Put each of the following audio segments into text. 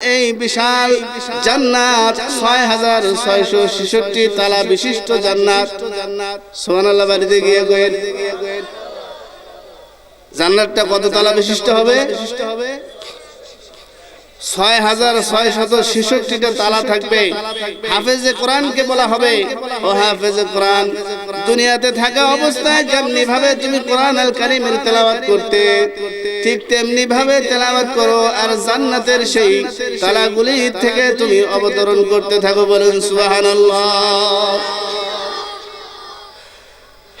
এই বিশাল জান্নাত ছয় হাজার ছয়শো ছেষট্টি তালা বিশিষ্ট জান্নাত। সোহানাল্লাহ বাড়িতে গিয়ে গেন জান্নাতটা কত তালা বিশিষ্ট হবে? ছয় হাজার ছয় শত ছেষট্টিটা তালা থাকবে। হাফেজে কোরআনকে বলা হবে। ও হাফেজে কোরআন, দুনিয়াতে থাকা অবস্থায় যেমনি ভাবে তুমি কোরআন আল কারিমের তেলাওয়াত করতে ঠিক তেমনি ভাবে তেলাওয়াত করো আর জান্নাতের সেই তালাগুলি থেকে তুমি অবতরণ করতে থাকো বলুন সুবহানাল্লাহ।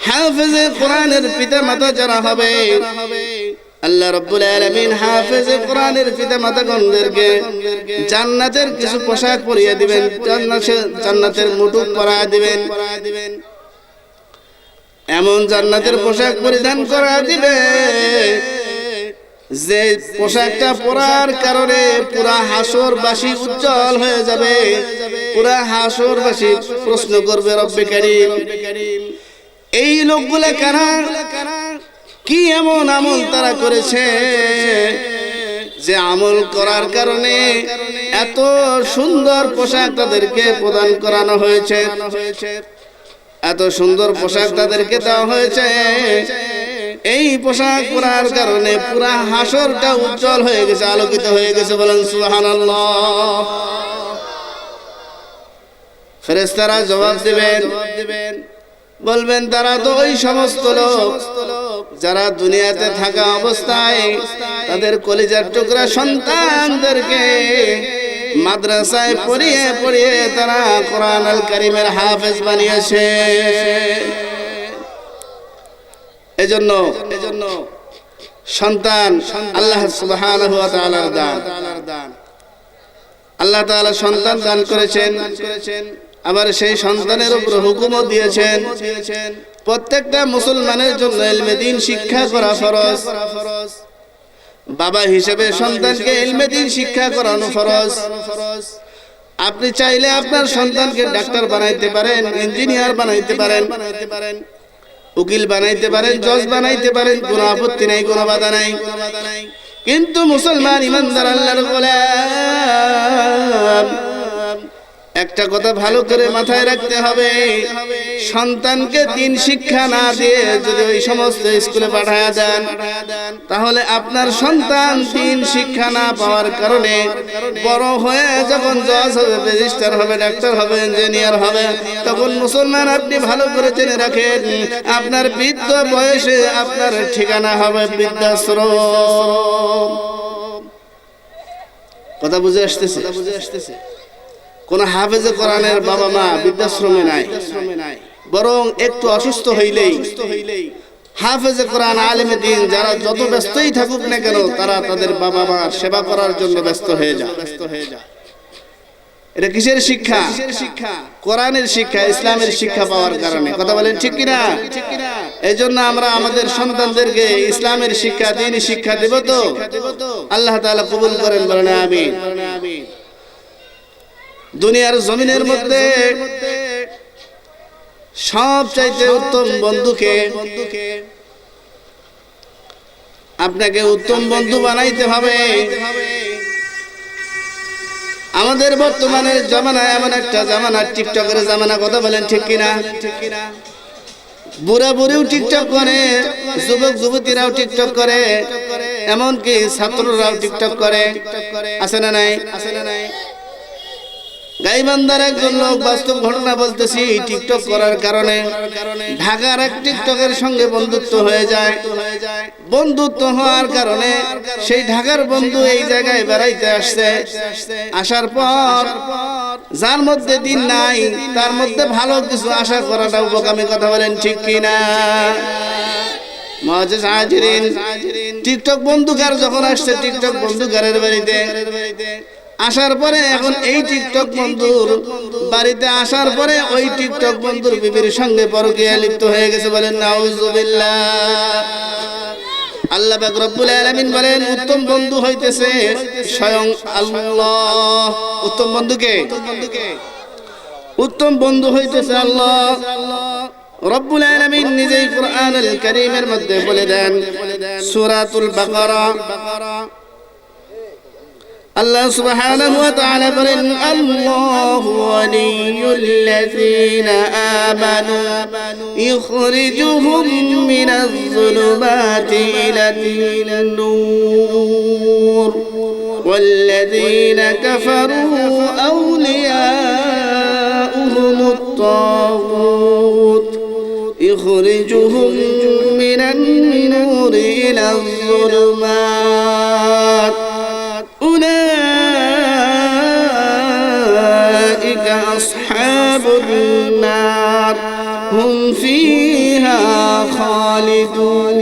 হাফেজে কোরআনের পিতা মাতা যারা হবে, আল্লাহ রব্বুল আলামিন হাফেজে কোরআনের পিতা মাতাগণদেরকে জান্নাতের কিছু পোশাক পরিয়ে দিবেন জান্নাতের মুটুক পরা দিবেন, এমন জান্নাতের পোশাক পরিধান করা দিবে যে পোশাকটা পরার কারণে পুরা হাসরবাসী উজ্জ্বল হয়ে যাবে। পুরা হাসরবাসী প্রশ্ন করবে, রব্বে কারীম, এই লোকগুলা কারা? কি এমন আমল তারা করেছে যে আমল করার কারণে এত সুন্দর পোশাক তাদেরকে প্রদান করানো হয়েছে? এত সুন্দর পোশাক তাদেরকে দেওয়া হয়েছে এই পোশাক পরার কারণে পুরা হাসরটা উজ্জ্বল হয়ে গেছে, আলোকিত হয়ে গেছে বলেন সুবহানাল্লাহ। ফেরেশতারা জবাব দিবেন, বলবেন, তারা তো ওই সমস্ত লোক যারা দুনিয়াতে থাকা অবস্থায় তাদের কলিজার টুকরা সন্তানদেরকে মাদ্রাসায় পড়িয়ে পড়িয়ে তারা কোরআন আল করিমের হাফেজ বানিয়েছে। এজন্য এজন্য সন্তান আল্লাহ সুবহানাহু ওয়া তাআলার দান। আল্লাহ তাআলা সন্তান দান করেছেন, আবার সেই সন্তানের উপর হুকুমও দিয়েছেন। প্রত্যেকটা মুসলমানের জন্য ইলমে দিন শিক্ষা করা ফরজ। বাবা হিসেবে সন্তানকে ইলমে দিন শিক্ষা করানো ফরজ। আপনি চাইলে আপনার সন্তানকে ডাক্তার বানাইতে পারেন, ইঞ্জিনিয়ার বানাইতে পারেন বানাইতে পারেন। উকিল বানাইতে পারেন, জজ বানাইতে পারেন, কোনো আপত্তি নাই, কোনো বাধা নাই। কিন্তু মুসলমান ইমানদার আল্লাহর একটা কথা ভালো করে মাথায় রাখতে হবে। সন্তানকে দিন শিক্ষা না দিয়ে যদি ওই সমস্ত স্কুলে পাঠায় দেন, তাহলে আপনার সন্তান দিন শিক্ষা না পাওয়ার কারণে বড় হয়ে যখন জজ হবে রেজিস্টার হবে, ডাক্তার হবে, ইঞ্জিনিয়ার হবে, তখন মুসলমান আপনি ভালো করে জেনে রাখেন, আপনার বৃদ্ধ বয়সে আপনার ঠিকানা হবে বৃদ্ধাশ্রম। কথা বুঝে আসতেছে? কোন হাফেজে কোরআনের বাবা মা বৃদ্ধাশ্রমে নাই। বরং একটু অসুস্থ হইলেই। হাফেজে কোরআন আলেমে দিন, যারা যত ব্যস্তই থাকুক না কেন, তারা তাদের বাবা মা সেবা করার জন্য ব্যস্ত হয়ে যায়। ব্যস্ত হয়ে যায় এটা কিসের শিক্ষা? শিক্ষা কোরআনের শিক্ষা, ইসলামের শিক্ষা পাওয়ার কারণে। কথা বলেন ঠিক কিনা? এই জন্য আমরা আমাদের সন্তানদেরকে ইসলামের শিক্ষা, দিনই শিক্ষা দেব তো। আল্লাহ তাআলা কবুল করেন বলেন, আমিন। দুনিয়ার জমিনের মধ্যে সব চাইতে উত্তম বন্ধুকে আপনাকে উত্তম বন্ধু বানাইতে হবে। আমাদের বর্তমানে জামানায় এমন একটা জামানা টিকটকের জামানা কথা বলেন ঠিক কিনা? ঠিক কিনা? বুড়া বুড়িও টিকটক করে যুবক যুবতীরাও টিকটক করে এমনকি ছাত্ররাও টিকটক করে। আছে না নাই? আছে না নাই? গাইবান্ধার একজন লোক বাস্তব ঘটনা বলতেছি টিকটক করার কারণে। ঢাকার এক টিকটকের সঙ্গে বন্ধুত্ব হয়ে যায়। বন্ধুত্ব হওয়ার কারণে সেই ঢাকার বন্ধু এই জায়গায় বেড়াইতে আসছে। আসার পর যার মধ্যে দিন নাই তার মধ্যে ভালো কিছু আশা করাটা উপকামী কথা বলেন ঠিক কিনা? টিকটক বন্ধুকার যখন আসছে টিকটক বন্ধুকারের বাড়িতে। আসার পরে এখন এই টিকটক বন্ধুর বাড়িতে আসার পরে ওই টিকটক বন্ধুর বিবির সঙ্গে পরকীয়া লিপ্ত হয়ে গেছে বলেন, নাউজুবিল্লাহ। আল্লাহ পাক রব্বুল আলামিন বলেন, উত্তম বন্ধু হইতেছে স্বয়ং আল্লাহ। উত্তম বন্ধুকে উত্তম বন্ধু হইতেছে আল্লাহ। রব্বুল আলামিন নিজেই কোরআনুল কারীমের মধ্যে বলে দেন, সূরাতুল বাকারা। আল্লাহ সুবহানাহু ওয়া তাআলা বলেন আল্লাহু ওয়ালিয়ুল্লাযীনা আমানু ইখরিজুহুম মিনাজ যুলুমাতি ইলান নূর والذين كفروا أولياؤهم الطاغوت يخرجهم من النور إلى الظلمات أصحاب النار هم فيها خالدون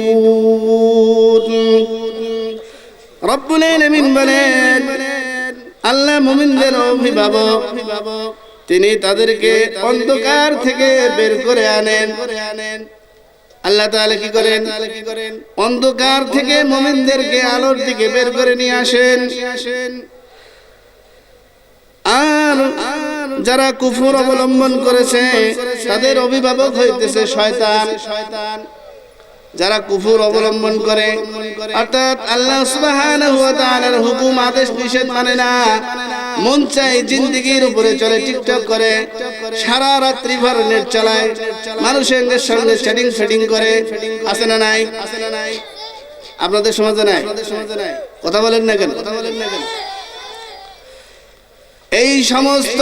রব্বুল আলামিন বলেন আল্লাহ মুমিনদের অভিভাবক তিনি তাদেরকে অন্ধকার থেকে বের করে আনেন আল্লাহ তাআলা কি করেন অন্ধকার থেকে মুমিনদেরকে আলোর দিকে বের করে নিয়ে আসেন আর যারা কুফর অবলম্বন করেছে, তাদের অভিভাবক হইতেছে শয়তান। শয়তান যারা কুফুর অবলম্বন করে, অর্থাৎ আল্লাহ সুবহানাহু হুকুম, আদেশ, নিষেধ মানে না। মন চাই জিন্দেগির উপরে চলে, টিকটক করে, সারা রাত্রি ভর নেট চালায়, মানুষের সঙ্গে চ্যাটিং ফেটিং করে। আছে না নাই? আপনাদের সমাজে নাই? কথা বলেন না কেন কথা বলেন না কেন? এই সমস্ত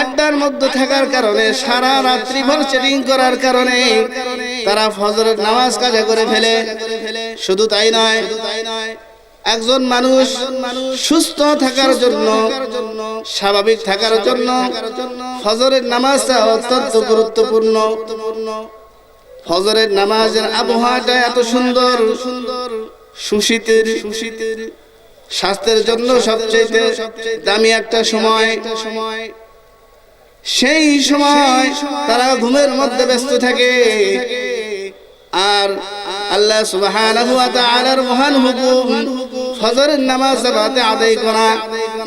আড্ডার মধ্যে থাকার কারণে সারা রাত্রি ভর চেটিং করার কারণে তারা ফজরের নামাজ কাজা করে ফেলে। শুধু তাই নয় একজন মানুষ সুস্থ থাকার জন্য স্বাভাবিক থাকার জন্য ফজরের নামাজটা অত্যন্ত গুরুত্বপূর্ণ। ফজরের নামাজের আবহাওয়াটা এত সুন্দর সুন্দর সুশীতের সুশীতের স্বাস্থ্যের জন্য সবচেয়ে দামি একটা সময়। সেই সময় তারা ঘুমের মধ্যে ব্যস্ত থাকে। আর আল্লাহ সুবহানাহু ওয়া তাআলার মহান হুকুম ফজরের নামাজ জামাতে আদায় করা।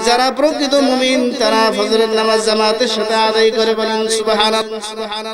যারা প্রকৃত মুমিন তারা ফজরের নামাজ জামাতের সাথে আদায় করে বলেন সুবহানাল্লাহ।